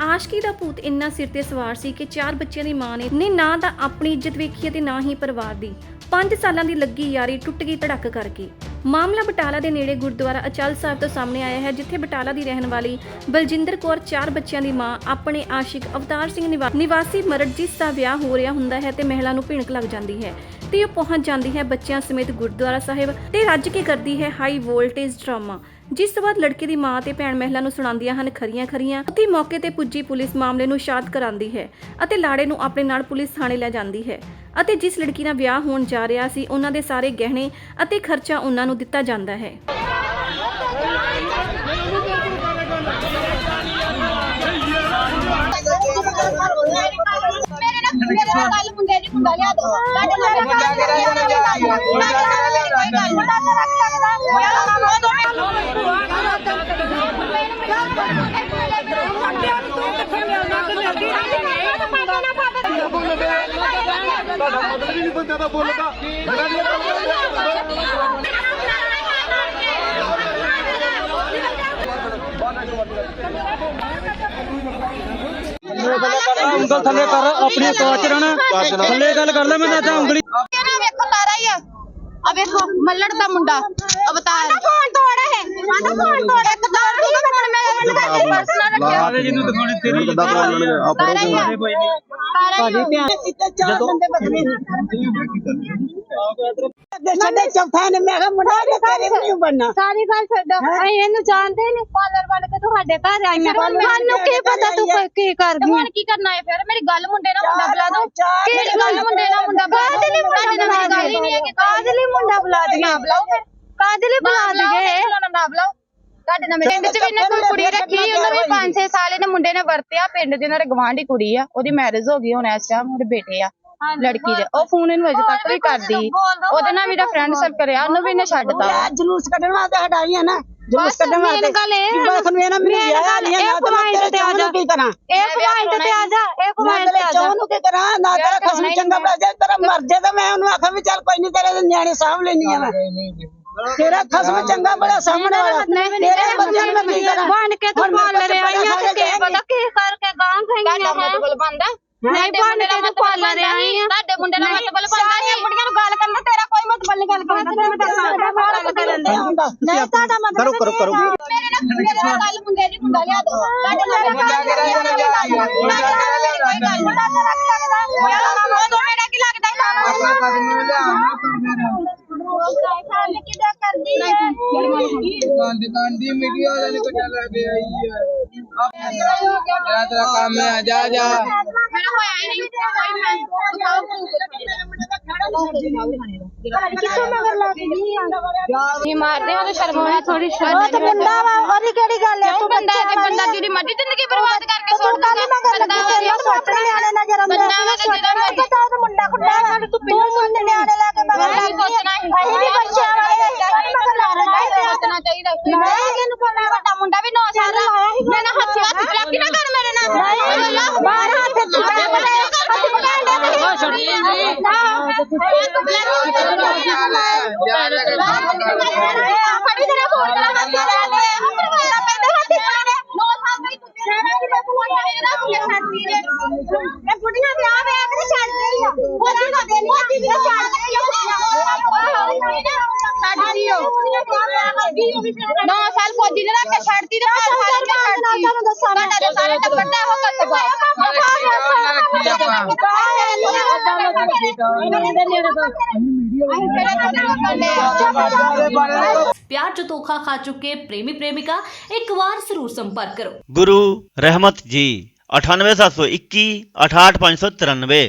ਆਸ਼ਕੀ ਦਾ ਭੂਤ ਇੰਨਾ ਸਿਰ ਤੇ ਸਵਾਰ ਸੀ ਕਿ ਚਾਰ ਬੱਚਿਆਂ ਦੀ ਮਾਂ ਨੇ ਨਾ ਤਾਂ ਆਪਣੀ ਇੱਜ਼ਤ ਵੇਖੀ ਤੇ ਨਾ ਹੀ ਪਰਿਵਾਰ ਦੀ। 5 ਸਾਲਾਂ ਦੀ ਲੱਗੀ ਯਾਰੀ ਟੁੱਟ ਗਈ ਧੜਕ ਕਰਕੇ। ਮਾਮਲਾ ਬਟਾਲਾ ਦੇ ਨੇੜੇ ਗੁਰਦੁਆਰਾ ਅਚਲ ਸਾਹਿਬ ਤੋਂ ਸਾਹਮਣੇ ਆਇਆ ਹੈ, ਜਿੱਥੇ ਬਟਾਲਾ ਦੀ ਰਹਿਣ ਵਾਲੀ ਬਲਜਿੰਦਰ ਕੌਰ ਚਾਰ ਬੱਚਿਆਂ ਦੀ ਮਾਂ ਆਪਣੇ ਆਸ਼ਿਕ ਅਵਤਾਰ ਸਿੰਘ ਨਿਵਾ- ਨਿਵਾਸੀ ਮਰੜ ਜਿਸ ਦਾ ਵਿਆਹ ਹੋ ਰਿਹਾ ਹੁੰਦਾ ਹੈ ਤੇ ਮਹਿਲਾ ਨੂੰ ਭਿਣਕ ਲੱਗ ਜਾਂਦੀ ਹੈ ਤੇ ਉਹ ਪਹੁੰਚ ਜਾਂਦੀ ਹੈ ਬੱਚਿਆਂ ਸਮੇਤ ਗੁਰਦੁਆਰਾ ਸਾਹਿਬ ਤੇ ਰੱਜ ਕੇ ਕਰਦੀ ਹੈ ਹਾਈ ਵੋਲਟੇਜ ਡਰਾਮਾ। ਜਿਸ ਤੋਂ ਬਾਅਦ ਲੜਕੇ ਦੀ ਮਾਂ ਤੇ ਭੈਣ ਮਹਿਲਾ ਨੂੰ ਸੁਣਾਉਂਦੀਆਂ ਹਨ ਖਰੀਆਂ ਖਰੀਆਂ ਅਤੇ ਮੌਕੇ ਤੇ ਪੁੱਜੀ ਪੁਲਿਸ ਮਾਮਲੇ ਨੂੰ ਸ਼ਾਂਤ ਕਰਾਉਂਦੀ ਹੈ ਅਤੇ ਲਾੜੇ ਨੂੰ ਆਪਣੇ ਨਾਲ ਪੁਲਿਸ ਥਾਣੇ ਲੈ ਜਾਂਦੀ ਹੈ ਅਤੇ ਜਿਸ ਲੜਕੀ ਨਾਲ ਵਿਆਹ ਹੋਣ ਜਾ ਰਿਹਾ ਸੀ ਉਹਨਾਂ ਦੇ ਸਾਰੇ ਗਹਿਣੇ ਅਤੇ ਖਰਚਾ ਉਹਨਾਂ ਨੂੰ ਦਿੱਤਾ ਜਾਂਦਾ ਹੈ। ਮੇਰੇ ਨਾਲ ਮੇਰੇ ਨਾਲ ਗੱਲ ਮੁੰਡੇ ਦੀ ਮੁੰਡਾ ਲਿਆ ਦੋ। ਸਾਡੇ ਨਾਲ ਮੁੰਡਾ ਕੇ ਰਹਿ ਜਾਣਾ ਕੋਈ ਗੱਲ ਮੁੰਡਾ ਤੇ ਰੱਖ ਸਕਦਾ ਤੁਹਾਡਾ ਮਤਲਬ ਹੀ ਨਹੀਂ ਬੰਦਾ ਦਾ ਬੋਲਦਾ ਮੇਰਾ ਨਹੀਂ ਉਂਗਲ ਥੱਲੇ ਕਰ ਆਪਣੀ ਕਾਚ ਰਹਿਣਾ ਥੱਲੇ ਗੱਲ ਕਰ ਲੈ ਮੈਂ ਤਾਂ ਉਂਗਲੀ ਤੇਰਾ ਵੇਖੋ ਤਾਰਾ ਹੀ ਆ ਆ ਵੇਖੋ ਮੱਲੜ ਦਾ ਮੁੰਡਾ ਅਵਤਾਰ ਫੋਨ ਤੋੜਾ ਹੈ ਆਂਦਾ ਫੋਨ ਤੋੜਾ ਇੱਕ ਤਾਰ ਦੀ ਮੈਂ ਮੈਂ ਪਰਸ ਨਾ ਰੱਖਿਆ ਜਿਹਨੂੰ ਦਿਖਾਉਣੇ ਤੇਰੀ ਆਪਣਾ ਕੋਈ ਨਹੀਂ ਤਾਰਾ ਹੀ ਆ ਜਦੋਂ ਸਾਡੇ ਚੌਥਾ ਨੇ ਮੈਂ ਕਿਹਾ ਮੁੰਡਾ ਤੇ ਤੇਰੇ ਵੀ ਨਹੀਂ ਬਣਨਾ ਸਾਰੀ ਗੱਲ ਛੱਡੋ ਅਸੀਂ ਇਹਨੂੰ ਜਾਣਦੇ ਨਹੀਂ ਪਾਰਲਰ ਬਣ ਕੇ ਤੁਹਾਡੇ ਘਰ ਆਈਆਂ ਸਾਨੂੰ ਕੀ ਪਤਾ ਤੂੰ ਕੋਈ ਕੀ ਕਰ ਗਈ ਹੁਣ ਕੀ ਕਰਨਾ ਹੈ ਫਿਰ ਮੇਰੀ ਗੱਲ ਮੁੰਡੇ ਨਾਲ ਮੁੰਡਾ ਬੁਲਾ ਦੋ ਕਿਹੜੀ ਗੱਲ ਮੁੰਡੇ ਨਾਲ ਮੁੰਡਾ ਬੁਲਾ ਦੇ ਲਈ ਮੁੰਡਾ ਨਾਲ ਮੇਰੀ ਗੱਲ ਹੀ ਨਹੀਂ ਹੈ ਕਿ ਕਾਹਦੇ ਲਈ ਮੁੰਡਾ ਬੁਲਾ ਦੇ ਨਾ ਬੁਲਾਓ ਫਿਰ ਕਾਹਦੇ ਲਈ ਬੁਲਾ ਦਈਏ ਨਾ ਬੁਲਾਓ ਤੁਹਾਡੇ ਨਾਲ ਮੇਰੇ ਪਿੰਡ ਚ ਵੀ ਇਹਨੇ ਕੋਈ ਕੁੜੀ ਰੱਖੀ ਉਹਨਾਂ ਵੀ 5-6 ਸਾਲ ਇਹਨੇ ਮੁੰਡੇ ਨੇ ਵਰਤਿਆ ਪਿੰਡ ਦੇ ਗਵਾਂਢੀ ਕੁੜੀ ਆ ਉਹਦੀ ਮੈਰਿਜ ਹੋ ਗਈ ਹੁਣ ਇਸ ਟਾਈਮ ਉਹਦੇ ਬੇਟੇ ਆ ਲੜਕੀ ਦੇ। ਉਹ ਫੋਨ ਇਹਨੂੰ ਅਜੇ ਤੱਕ ਵੀ ਕਰਦੀ। ਉਹਦੇ ਨਾਲ ਮੇਰਾ ਫਰੈਂਡ ਸਰਕਲ ਆ ਉਹਨੂੰ ਵੀ ਇਹਨੇ ਛੱਡਤਾ ਵਾ। ਜਲੂਸ ਕੱਢਣ ਵਾਸਤੇ ਹਟਾਈਆਂ ਨਾ ਜਲੂਸ ਕੱਢਣ main ਵਾਸਤੇ। ਗੱਲ ਇਹ ਬਸ ਨੂੰ ਇਹਨਾਂ ਮੈਨੂੰ main ਵਿਆਹ ਗੱਲ ਨਹੀਂ ਇਹ ਨਾ ਤੇ ਮੈਂ point ਤੇਰੇ ਤੇ ਆ ਚਾਹ ਜਾ। ਨੂੰ ਕੀ ਕਰਾਂ? ਇਹ ਪੁਆਇੰਟ ਤੇ ਆ ਜਾ ਇਹ ਨਾ ਪੁਆਇੰਟ ਤੇ ਤੇਰੇ ਆ ਜਾ। ਚਾਹ ਨੂੰ ਕੀ ਕਰਾਂ? ਨਾ ਤੇਰਾ ਵਿਆਹ ਖਸਮ ਕਰਾਉਣਾ ਹੀ ਚੰਗਾ ਨਹੀਂ ਬਣਾ ਜੇ ਤੇਰਾ ਮਰ ਜੇ ਤਾਂ ਮੈਂ ਉਹਨੂੰ ਆਖਾਂ ਵੀ ਚੱਲ ਕੋਈ ਨਹੀਂ ਤੇਰੇ ਨਿਆਣੇ ਸਾਂਭ ਲੈਣੀ ਆ ਮੈਂ ਤੇਰਾ ਖਸਮ ਚੰਗਾ ਬੜਾ ਸਾਹਮਣੇ ਵਾਲਾ ਕੇ ਤੂੰ ਹੁਣ ਮੇਰੇ ਪਾਲ ਰਹੇ ਕੋਲ ਆਈਆਂ ਤੇ ਕੀ ਪਤਾ ਕੀ ਕਰਕੇ ਗਾਂ ਖਾਈਆਂ ਹੈ? ਮਤਲਬ ਬੰਦਾ ਨਹੀਂ ਕੇ ਤੂੰ ਪਾਲ ਰਹੇ ਆਈਆਂ ਤੁਹਾਡੇ ਮੁੰਡੇ ਨਾਲ ਮਤਲਬ ਬੰਦਾ ਨਹੀਂ ਬੁੜੀਆਂ ਨੂੰ ਗੱਲ ਕਰਨਾ ਤੇਰਾ ਕੋਈ ਮਤਲਬ ਨਹੀਂ ਗੱਲ ਕਰਨਾ। ਤੈਨੂੰ ਦੱਸਾਂ ਗੱਲ ਕਰਨ ਦੇ ਨਹੀਂ ਤੁਹਾਡਾ ਮਤਲਬ ਕਰੋ ਕਰੋ ਕਰੋ। ਮੇਰੇ ਨਾਲ ਮੇਰੇ ਨਾਲ ਗੱਲ ਮੁੰਡੇ ਦੀ ਮੁੰਡਾ ਲਿਆ ਦੋ। ਤੁਹਾਡੇ ਨਾਲ ਕੋਈ ਗੱਲ ਤੇ ਸਕਦਾ ਉਹ ਮੇਰਾ ਕੀ ਲੱਗਦਾ ਆਪਣਾ ਕਦਮ ਲਿਆ ਕਿਦਾਂ ਕਰਦੀ ਹੈ ਕਾਂਦੀ ਕਾਂਦੀ ਮੀਡੀਆ ਵਾਲੇ ਨੂੰ ਕਿੱਥੇ ਲੈ ਕੇ ਆਈ ਹੈ ਤੇਰਾ ਤੇਰਾ ਕੰਮ ਹੈ ਆ ਜਾ ਜਾ ਮੇਰਾ ਹੋਇਆ ਹੀ ਨਹੀਂ ਕੋਈ ਮੈਂ ਕਿੱਥੋਂ ਮਗਰ ਲੱਗ ਗਈ ਨਹੀਂ ਮਾਰਦੇ ਉਹ ਤਾਂ ਸ਼ਰਮਾਉਣਾ ਥੋੜੀ ਸ਼ਰਮ ਉਹ ਤਾਂ ਬੰਦਾ ਵਾ ਉਹਦੀ ਕਿਹੜੀ ਗੱਲ ਹੈ ਤੂੰ ਬੰਦਾ ਤੇ ਬੰਦਾ ਜਿਹੜੀ ਮਰਜ਼ੀ ਜ਼ਿੰਦਗੀ ਬਰਬਾਦ ਕਰਕੇ ਸੁੱਟ ਦਿੰਦਾ ਬੰਦਾ ਵਾ ਜੇ ਸੋਚਣ ਨਿਆਣੇ ਨਾ ਜਰਾ ਬੰਦਾ ਵਾ ਬਾਹਰ ਹੱਥ ਚੁੱਕਾ ਪਤਾ ਹੱਥ ਪਕਾਉਂਦੇ ਤੁਸੀਂ ਫੜੀ ਤੇਰਾ ਫੋਨ ਕਰਾ ਹੱਥ ਲੈ। ਲੈ ਹੱਥ ਮਾਰਾ ਪੈਂਦੇ ਹੱਥ ਪਾਣੇ ਨੋ ਸਾਲ ਦੀ ਤੂੰ ਜਿਹੜਾ ਕਿ ਮੈਂ ਫੋਨ ਕਰੇ ਨਾ ਕਿ ਛੱਡਦੀ ਨੇ ਇਹ ਬੁੱਢੀਆਂ ਵਿਆਹ ਵੇ ਤੇ ਛੱਡਦੇ ਹੀ ਆ। ਉਹਦੀ ਨਾ ਦੇਣੀ ਆ। ਛੱਡਦੇ ਹੀ ਆ। 9 प्यार जो धोखा खा चुके प्रेमी प्रेमिका एक बार ज़रूर संपर्क करो। गुरु रहमत जी अठानवे सात सौ इक्की अठाहठ पाँच सौ तिरानवे।